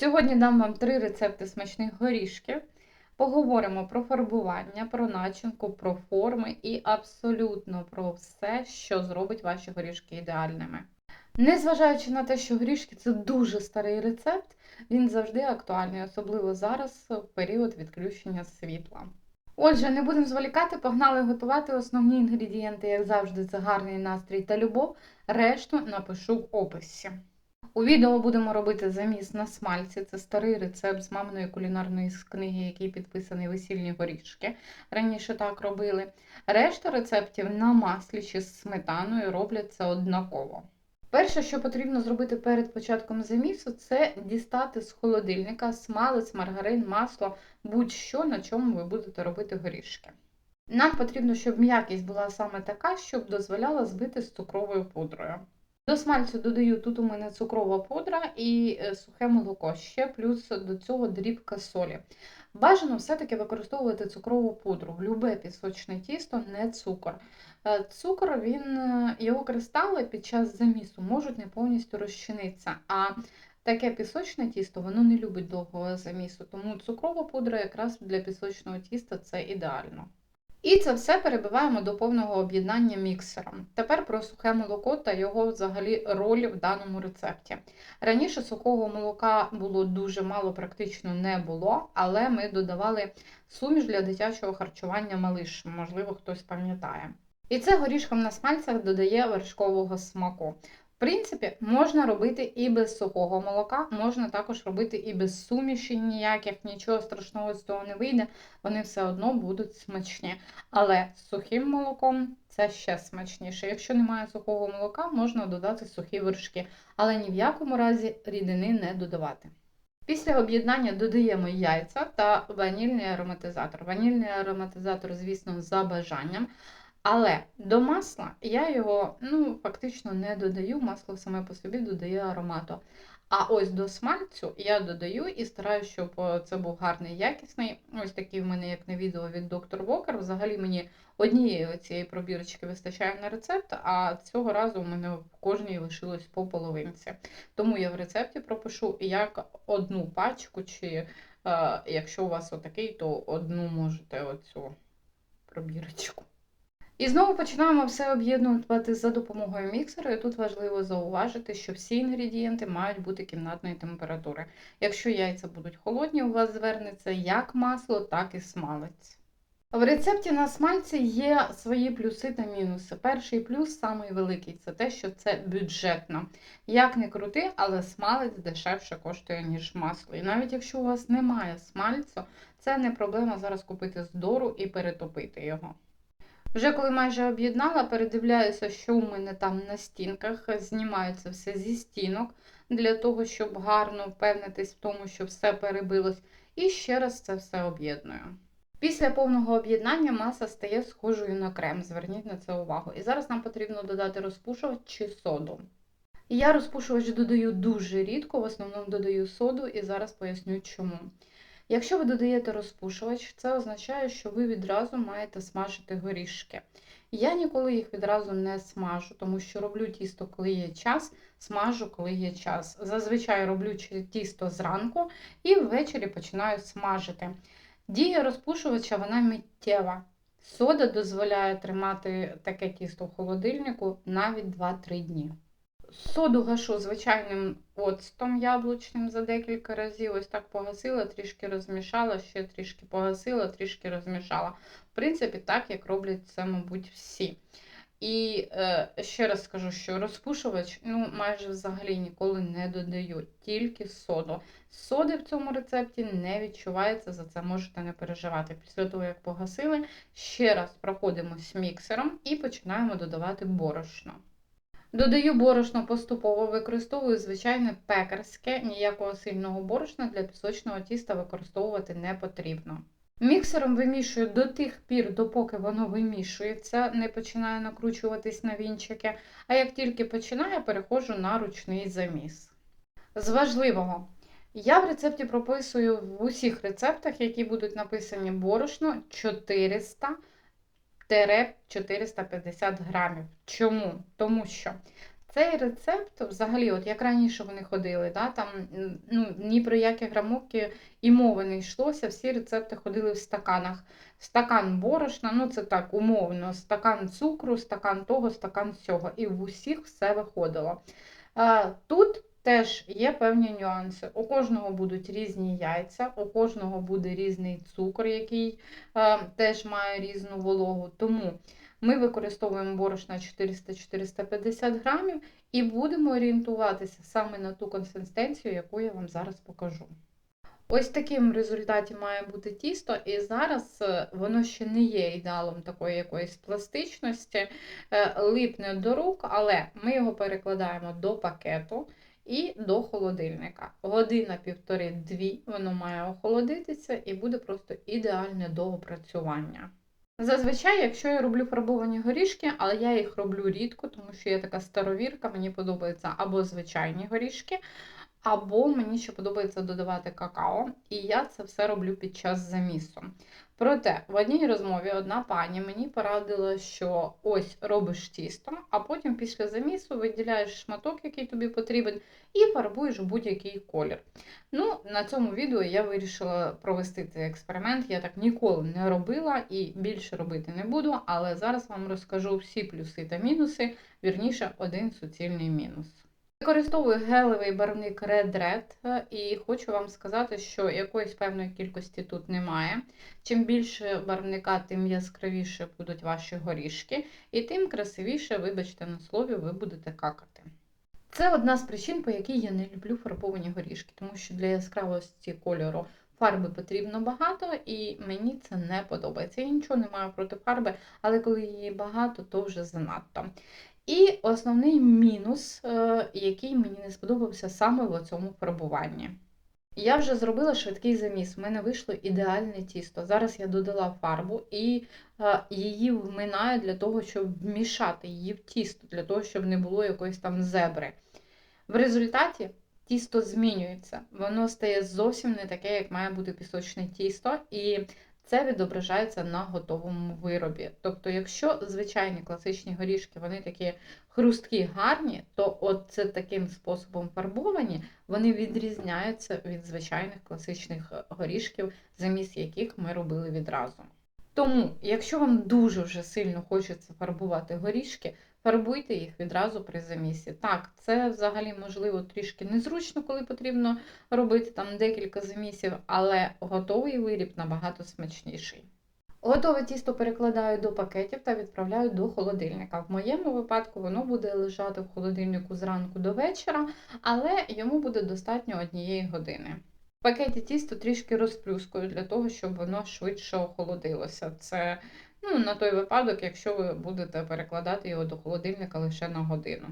Сьогодні дам вам три рецепти смачних горішків. Поговоримо про фарбування, про начинку, про форми і абсолютно про все, що зробить ваші горішки ідеальними. Незважаючи на те, що горішки це дуже старий рецепт, він завжди актуальний, особливо зараз, в період відключення світла. Отже, не будемо зволікати, погнали готувати основні інгредієнти, як завжди, це гарний настрій та любов. Решту напишу в описі. У відео будемо робити заміс на смальці. Це старий рецепт з маминої кулінарної книги, який підписаний весільні горішки. Раніше так робили. Решта рецептів на маслі чи з сметаною робляться однаково. Перше, що потрібно зробити перед початком замісу, це дістати з холодильника смалець, маргарин, масло, будь-що, на чому ви будете робити горішки. Нам потрібно, щоб м'якість була саме така, щоб дозволяла збити з цукровою пудрою. До смальцю додаю тут у мене цукрова пудра і е, сухе молоко, ще плюс до цього дрібка солі. Бажано все-таки використовувати цукрову пудру. Любе пісочне тісто, не цукор. Е, Цукор, він, е, його кристали під час замісу можуть не повністю розчинитися. А таке пісочне тісто воно не любить довгого замісу, тому цукрова пудра якраз для пісочного тіста це ідеально. І це все перебиваємо до повного об'єднання міксером. Тепер про сухе молоко та його взагалі роль в даному рецепті. Раніше сухого молока було дуже мало, практично не було, але ми додавали суміш для дитячого харчування малиш, можливо, хтось пам'ятає. І це горішкам на смальцях додає вершкового смаку. В принципі, можна робити і без сухого молока, можна також робити і без суміші ніяких, нічого страшного з цього не вийде, вони все одно будуть смачні. Але з сухим молоком це ще смачніше. Якщо немає сухого молока, можна додати сухі вершки, але ні в якому разі рідини не додавати. Після об'єднання додаємо яйця та ванільний ароматизатор. Ванільний ароматизатор, звісно, за бажанням. Але до масла я його ну, фактично не додаю, масло саме по собі додає аромату. А ось до смальцю я додаю і стараюся, щоб е, це був гарний, якісний. Ось такий в мене, як на відео від доктор Вокер. Взагалі мені однієї цієї пробірочки вистачає на рецепт, а цього разу у мене в кожній лишилось по половинці. Тому я в рецепті пропишу як одну пачку, чи е, якщо у вас отакий, то одну можете оцю пробірочку. І знову починаємо все об'єднувати за допомогою міксера. І тут важливо зауважити, що всі інгредієнти мають бути кімнатної температури. Якщо яйця будуть холодні, у вас звернеться як масло, так і смалець. В рецепті на смальці є свої плюси та мінуси. Перший плюс, самий великий, це те, що це бюджетно. Як не крути, але смалець дешевше коштує, ніж масло. І навіть якщо у вас немає смальцю, це не проблема зараз купити здору і перетопити його. Вже коли майже об'єднала, передивляюся, що у мене там на стінках. Знімаю все зі стінок для того, щоб гарно впевнитись в тому, що все перебилось. І ще раз це все об'єдную. Після повного об'єднання маса стає схожою на крем. Зверніть на це увагу. І зараз нам потрібно додати розпушувач чи соду. Я розпушувач додаю дуже рідко, в основному додаю соду, і зараз поясню чому. Якщо ви додаєте розпушувач, це означає, що ви відразу маєте смажити горішки. Я ніколи їх відразу не смажу, тому що роблю тісто, коли є час, смажу, коли є час. Зазвичай роблю тісто зранку і ввечері починаю смажити. Дія розпушувача вона миттєва. Сода дозволяє тримати таке тісто в холодильнику навіть 2-3 дні. Соду гашу звичайним оцтом яблучним за декілька разів. Ось так погасила, трішки розмішала, ще трішки погасила, трішки розмішала. В принципі, так, як роблять це, мабуть, всі. І е, ще раз скажу, що розпушувач ну, майже взагалі ніколи не додаю, тільки соду. Соди в цьому рецепті не відчувається, за це можете не переживати. Після того, як погасили, ще раз проходимось міксером і починаємо додавати борошно. Додаю борошно поступово, використовую звичайне пекарське, ніякого сильного борошна для пісочного тіста використовувати не потрібно. Міксером вимішую до тих пір, допоки воно вимішується, не починає накручуватись на вінчики, а як тільки починає, переходжу на ручний заміс. З важливого, я в рецепті прописую в усіх рецептах, які будуть написані борошно 400 450 грамів. Чому? Тому що Цей рецепт, взагалі, от як раніше вони ходили, да, там ну, ні про які грамовки і мови не йшлося, всі рецепти ходили в стаканах. Стакан борошна, ну це так умовно, стакан цукру, стакан того, стакан сього. І в усіх все виходило. Тут теж є певні нюанси. У кожного будуть різні яйця, у кожного буде різний цукор, який е, теж має різну вологу. Тому ми використовуємо борошна 400-450 грамів і будемо орієнтуватися саме на ту консистенцію, яку я вам зараз покажу. Ось таким в результаті має бути тісто, і зараз е, воно ще не є ідеалом такої якоїсь пластичності, е, липне до рук, але ми його перекладаємо до пакету і до холодильника. Година, півтори-дві воно має охолодитися і буде просто ідеальне до опрацювання. Зазвичай, якщо я роблю фарбовані горішки, але я їх роблю рідко, тому що я така старовірка, мені подобаються або звичайні горішки, або мені ще подобається додавати какао, і я це все роблю під час замісу. Проте в одній розмові одна пані мені порадила, що ось робиш тісто, а потім після замісу виділяєш шматок, який тобі потрібен, і фарбуєш будь-який колір. Ну, на цьому відео я вирішила провести цей експеримент. Я так ніколи не робила і більше робити не буду, але зараз вам розкажу всі плюси та мінуси, вірніше, один суцільний мінус. Використовую гелевий барвник Red Red і хочу вам сказати, що якоїсь певної кількості тут немає. Чим більше барвника, тим яскравіше будуть ваші горішки, і тим красивіше, вибачте на слові, ви будете какати. Це одна з причин, по якій я не люблю фарбовані горішки, тому що для яскравості кольору фарби потрібно багато, і мені це не подобається. Я нічого не маю проти фарби, але коли її багато, то вже занадто. І основний мінус, е, який мені не сподобався саме в цьому фарбуванні. Я вже зробила швидкий заміс, в мене вийшло ідеальне тісто. Зараз я додала фарбу і е, її вминаю для того, щоб вмішати її в тісто, для того, щоб не було якоїсь там зебри. В результаті тісто змінюється, воно стає зовсім не таке, як має бути пісочне тісто. І це відображається на готовому виробі. Тобто, якщо звичайні класичні горішки, вони такі хрусткі, гарні, то от це таким способом фарбовані, вони відрізняються від звичайних класичних горішків, замість яких ми робили відразу. Тому, якщо вам дуже вже сильно хочеться фарбувати горішки, фарбуйте їх відразу при замісі. Так, це взагалі можливо трішки незручно, коли потрібно робити там декілька замісів, але готовий виріб набагато смачніший. Готове тісто перекладаю до пакетів та відправляю до холодильника. В моєму випадку воно буде лежати в холодильнику зранку до вечора, але йому буде достатньо однієї години. В пакеті тісто трішки розплюскую для того, щоб воно швидше охолодилося. Це ну, на той випадок, якщо ви будете перекладати його до холодильника лише на годину.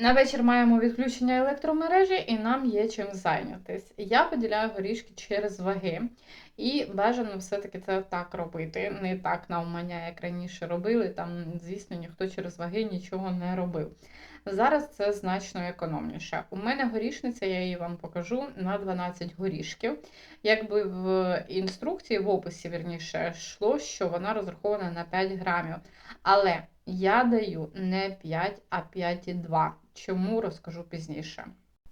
На вечір маємо відключення електромережі і нам є чим зайнятись. Я поділяю горішки через ваги, і бажано все-таки це так робити. Не так навмання, як раніше робили. Там, звісно, ніхто через ваги нічого не робив. Зараз це значно економніше. У мене горішниця, я її вам покажу на 12 горішків. Якби в інструкції, в описі, вірніше, йшло, що вона розрахована на 5 грамів. Але я даю не 5, а 5,2. Чому розкажу пізніше.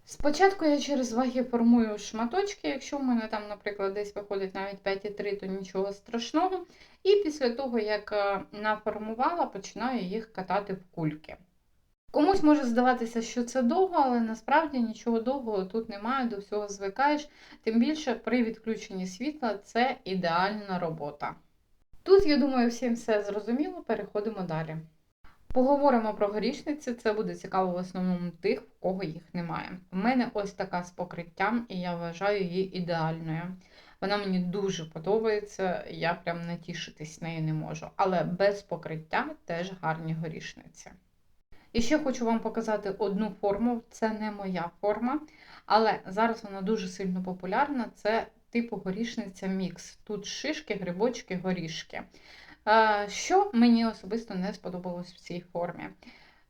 Спочатку я через ваги формую шматочки, якщо в мене там, наприклад, десь виходить навіть 5,3, то нічого страшного. І після того, як е, наформувала, починаю їх катати в кульки. Комусь може здаватися, що це довго, але насправді нічого довгого тут немає, до всього звикаєш. Тим більше при відключенні світла це ідеальна робота. Тут, я думаю, всім все зрозуміло, переходимо далі. Поговоримо про горішниці, це буде цікаво в основному тих, в кого їх немає. У мене ось така з покриттям, і я вважаю її ідеальною. Вона мені дуже подобається, я прям натішитись нею не можу. Але без покриття теж гарні горішниці. І ще хочу вам показати одну форму, це не моя форма, але зараз вона дуже сильно популярна. Це типу горішниця мікс. Тут шишки, грибочки, горішки. Що мені особисто не сподобалось в цій формі?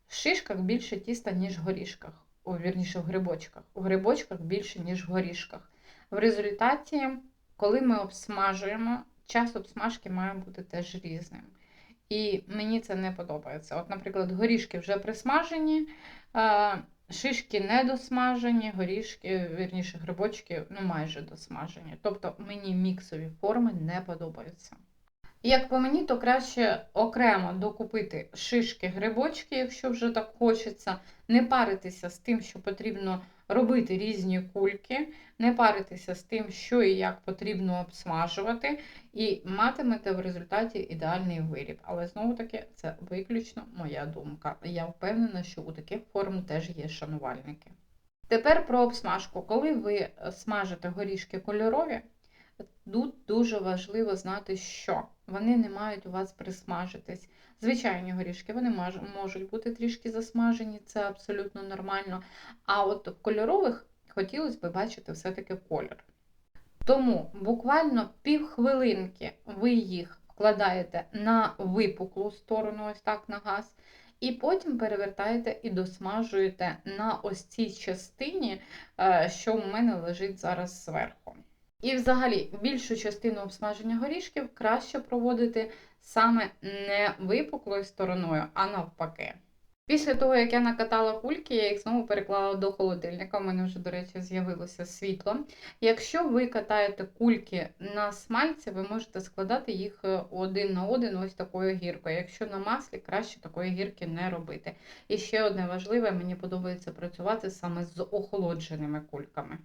В шишках більше тіста, ніж в горішках, О, вірніше в грибочках. У грибочках більше, ніж в горішках. В результаті, коли ми обсмажуємо, час обсмажки має бути теж різним. І мені це не подобається. От, наприклад, горішки вже присмажені, Шишки не досмажені, горішки, вірніше, грибочки, ну майже досмажені. Тобто мені міксові форми не подобаються. Як по мені, то краще окремо докупити шишки, грибочки, якщо вже так хочеться, не паритися з тим, що потрібно робити різні кульки, не паритися з тим, що і як потрібно обсмажувати, і матимете в результаті ідеальний виріб. Але знову таки, це виключно моя думка. Я впевнена, що у таких форм теж є шанувальники. Тепер про обсмажку. Коли ви смажите горішки кольорові, тут дуже важливо знати, що вони не мають у вас присмажитись. Звичайні горішки вони можуть бути трішки засмажені, це абсолютно нормально. А от в кольорових хотілося б бачити все-таки колір. Тому буквально півхвилинки ви їх вкладаєте на випуклу сторону, ось так на газ, і потім перевертаєте і досмажуєте на ось цій частині, е, що у мене лежить зараз зверху. І взагалі більшу частину обсмаження горішків краще проводити саме не випуклою стороною, а навпаки. Після того, як я накатала кульки, я їх знову переклала до холодильника. У мене вже, до речі, з'явилося світло. Якщо ви катаєте кульки на смальці, ви можете складати їх е, один на один ось такою гіркою. Якщо на маслі, краще такої гірки не робити. І ще одне важливе, мені подобається працювати саме з охолодженими кульками.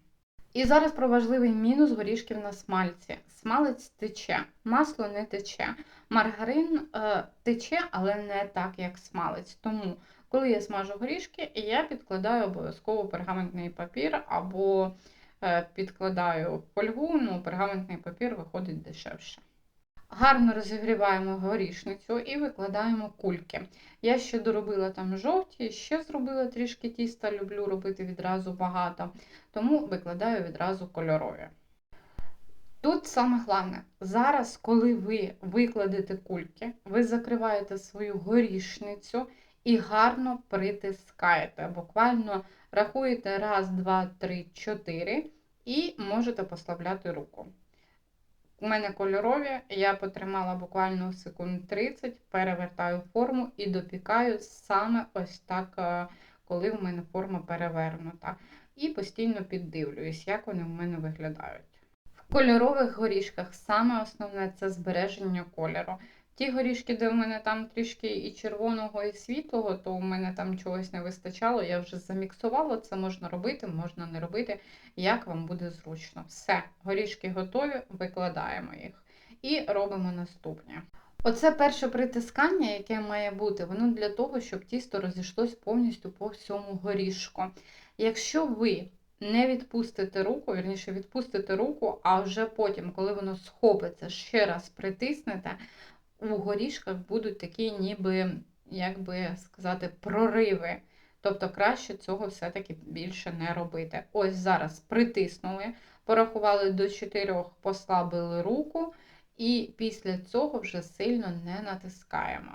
І зараз про важливий мінус горішків на смальці. Смалець тече, масло не тече. Маргарин е, тече, але не так, як смалець. Тому, коли я смажу горішки, я підкладаю обов'язково пергаментний папір або е, підкладаю фольгу, ну, пергаментний папір виходить дешевше. Гарно розігріваємо горішницю і викладаємо кульки. Я ще доробила там жовті, ще зробила трішки тіста, люблю робити відразу багато, тому викладаю відразу кольорові. Тут саме головне, зараз, коли ви викладете кульки, ви закриваєте свою горішницю і гарно притискаєте. Буквально рахуєте раз, два, три, чотири і можете послабляти руку. У мене кольорові, я потримала буквально секунд 30, перевертаю форму і допікаю саме ось так, е, коли в мене форма перевернута. І постійно піддивлююсь, як вони в мене виглядають. В кольорових горішках саме основне це збереження кольору. Ті горішки, де в мене там трішки і червоного, і світлого, то у мене там чогось не вистачало. Я вже заміксувала, це можна робити, можна не робити, як вам буде зручно. Все, горішки готові, викладаємо їх і робимо наступне. Оце перше притискання, яке має бути, воно для того, щоб тісто розійшлось повністю по всьому горішку. Якщо ви не відпустите руку, вірніше відпустите руку, а вже потім, коли воно схопиться, ще раз притиснете, у горішках будуть такі, ніби, як би сказати, прориви. Тобто краще цього все-таки більше не робити. Ось зараз притиснули, порахували до 4, послабили руку, і після цього вже сильно не натискаємо.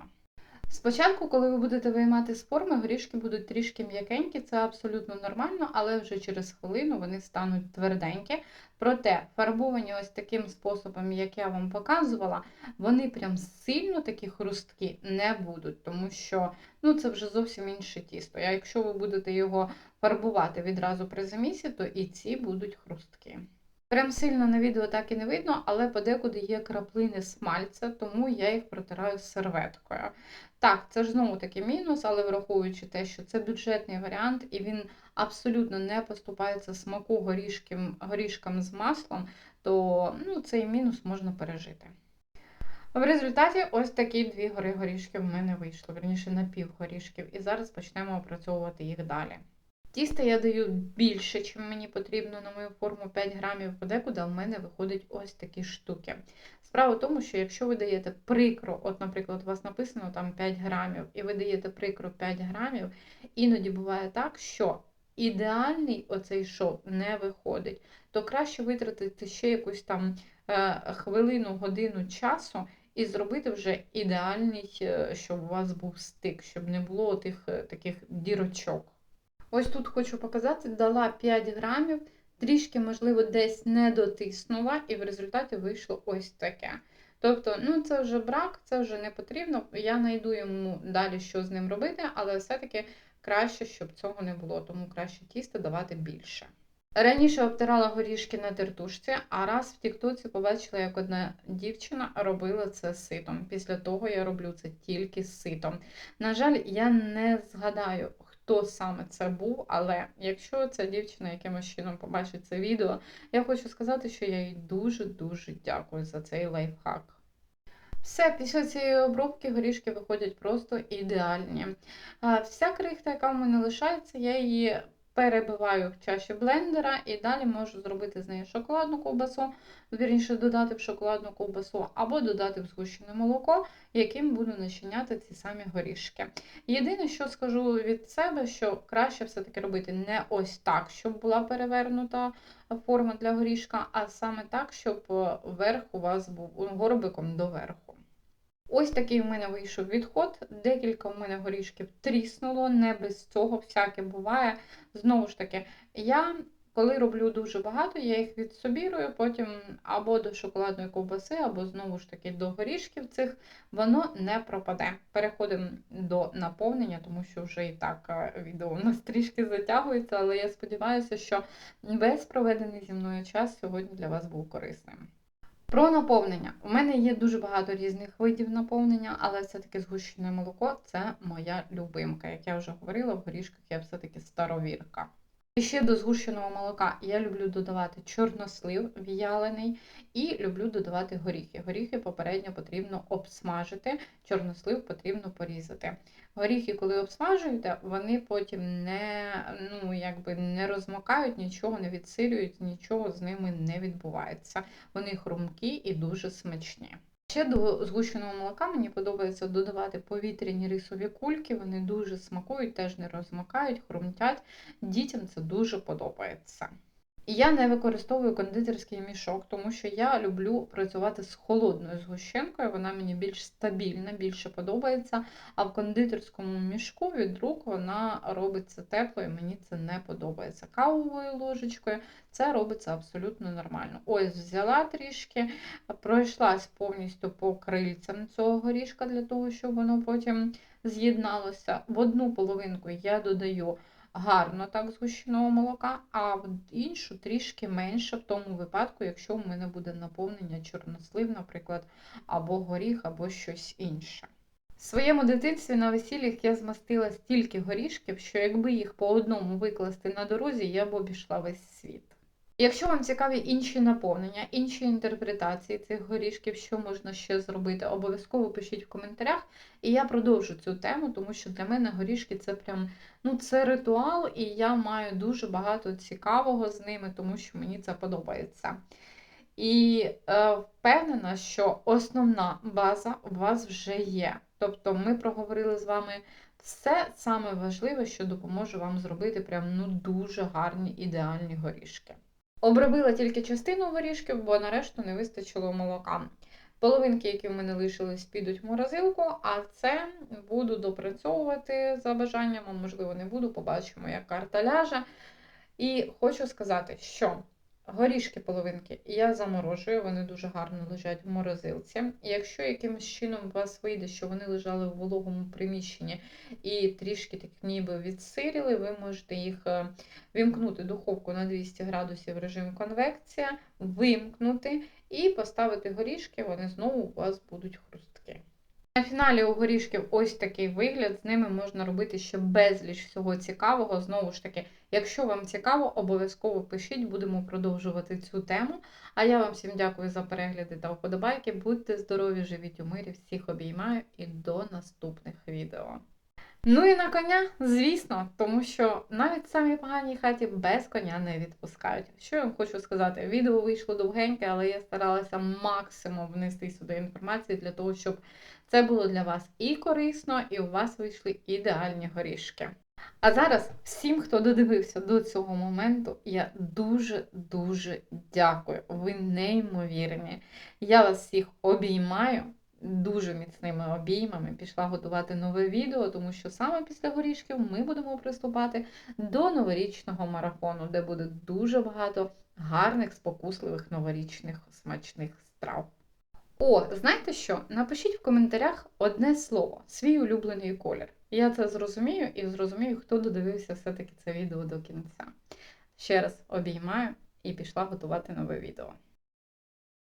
Спочатку, коли ви будете виймати з форми, горішки будуть трішки м'якенькі, це абсолютно нормально, але вже через хвилину вони стануть тверденькі. Проте фарбовані ось таким способом, як я вам показувала, вони прям сильно такі хрусткі не будуть, тому що ну, це вже зовсім інше тісто. А якщо ви будете його фарбувати відразу при замісі, то і ці будуть хрусткі. Прям сильно на відео так і не видно, але подекуди є краплини смальця, тому я їх протираю серветкою. Так, це ж знову таки мінус, але враховуючи те, що це бюджетний варіант, і він абсолютно не поступається смаку горішкам, горішкам з маслом, то ну, цей мінус можна пережити. В результаті ось такі дві гори горішків в мене вийшло, верніше напів горішків, і зараз почнемо опрацьовувати їх далі. Тіста я даю більше, ніж мені потрібно на мою форму 5 грамів, подекуди в мене виходять ось такі штуки. Справа в тому, що якщо ви даєте прикро, от, наприклад, у вас написано там 5 грамів, і ви даєте прикро 5 грамів, іноді буває так, що ідеальний оцей шов не виходить, то краще витратити ще якусь там е, хвилину, годину часу. І зробити вже ідеальний, е, щоб у вас був стик, щоб не було тих е, таких дірочок. Ось тут хочу показати, дала 5 грамів, трішки, можливо, десь не дотиснула, і в результаті вийшло ось таке. Тобто, ну це вже брак, це вже не потрібно. Я знайду йому далі, що з ним робити, але все-таки краще, щоб цього не було, тому краще тісто давати більше. Раніше обтирала горішки на тертушці, а раз в Тіктоці побачила, як одна дівчина робила це ситом. Після того я роблю це тільки з ситом. На жаль, я не згадаю, хто саме це був, але якщо ця дівчина якимось чином побачить це відео, я хочу сказати, що я їй дуже-дуже дякую за цей лайфхак. Все, після цієї обробки горішки виходять просто ідеальні. Вся крихта, яка в мене лишається, я її перебиваю в чаші блендера і далі можу зробити з неї шоколадну ковбасу, вірніше додати в шоколадну ковбасу, або додати в згущене молоко, яким буду начиняти ці самі горішки. Єдине, що скажу від себе, що краще все-таки робити не ось так, щоб була перевернута форма для горішка, а саме так, щоб верх у вас був горобиком доверху. Ось такий у мене вийшов відход. Декілька у мене горішків тріснуло, не без цього всяке буває. Знову ж таки, я коли роблю дуже багато, я їх відсобірую, потім або до шоколадної ковбаси, або знову ж таки до горішків цих, воно не пропаде. Переходимо до наповнення, тому що вже і так е, відео у нас трішки затягується, але я сподіваюся, що весь проведений зі мною час сьогодні для вас був корисним. Про наповнення. У мене є дуже багато різних видів наповнення, але все-таки згущене молоко це моя любимка. Як я вже говорила, в горішках я все-таки старовірка. І ще до згущеного молока я люблю додавати чорнослив в'ялений і люблю додавати горіхи. Горіхи попередньо потрібно обсмажити, чорнослив потрібно порізати. Горіхи, коли обсмажуєте, вони потім не ну, якби не розмокають, нічого не відсилюють, нічого з ними не відбувається. Вони хрумкі і дуже смачні. Ще до згущеного молока мені подобається додавати повітряні рисові кульки, вони дуже смакують, теж не розмикають, хрумтять. Дітям це дуже подобається. І я не використовую кондитерський мішок, тому що я люблю працювати з холодною згущенкою, вона мені більш стабільна, більше подобається. А в кондитерському мішку від рук вона робиться теплою, мені це не подобається. Кавовою ложечкою це робиться абсолютно нормально. Ось взяла трішки, пройшлась повністю по крильцям цього горішка для того, щоб воно потім з'єдналося. В одну половинку я додаю гарно так згущеного молока, а в іншу трішки менше в тому випадку, якщо в мене буде наповнення чорнослив, наприклад, або горіх, або щось інше. В своєму дитинстві на весіллях я змастила стільки горішків, що якби їх по одному викласти на дорозі, я б обійшла весь світ. Якщо вам цікаві інші наповнення, інші інтерпретації цих горішків, що можна ще зробити, обов'язково пишіть в коментарях, і я продовжу цю тему, тому що для мене горішки це прям ну, це ритуал, і я маю дуже багато цікавого з ними, тому що мені це подобається. І е, впевнена, що основна база у вас вже є. Тобто ми проговорили з вами все саме важливе, що допоможе вам зробити прям ну, дуже гарні ідеальні горішки. Обробила тільки частину горішків, бо нарешту не вистачило молока. Половинки, які в мене лишились, підуть в морозилку, а це буду допрацьовувати за бажанням, а можливо, не буду, побачимо, як карта ляже. І хочу сказати, що Горішки половинки я заморожую, вони дуже гарно лежать в морозилці. Якщо якимось чином у вас вийде, що вони лежали в вологому приміщенні і трішки так ніби відсиріли, ви можете їх е, вимкнути духовку на 200 градусів режим конвекція, вимкнути і поставити горішки, вони знову у вас будуть хрусткі. На фіналі у горішків ось такий вигляд, з ними можна робити ще безліч всього цікавого. Знову ж таки, якщо вам цікаво, обов'язково пишіть, будемо продовжувати цю тему. А я вам всім дякую за перегляди та вподобайки. Будьте здорові, живіть у мирі, всіх обіймаю і до наступних відео. Ну і на коня, звісно, тому що навіть самі поганій хаті без коня не відпускають. Що я вам хочу сказати? Відео вийшло довгеньке, але я старалася максимум внести сюди інформації для того, щоб це було для вас і корисно, і у вас вийшли ідеальні горішки. А зараз всім, хто додивився до цього моменту, я дуже-дуже дякую. Ви неймовірні. Я вас всіх обіймаю дуже міцними обіймами пішла готувати нове відео, тому що саме після горішків ми будемо приступати до новорічного марафону, де буде дуже багато гарних, спокусливих новорічних смачних страв. О, знаєте що? Напишіть в коментарях одне слово, свій улюблений колір. Я це зрозумію і зрозумію, хто додивився все-таки це відео до кінця. Ще раз обіймаю і пішла готувати нове відео.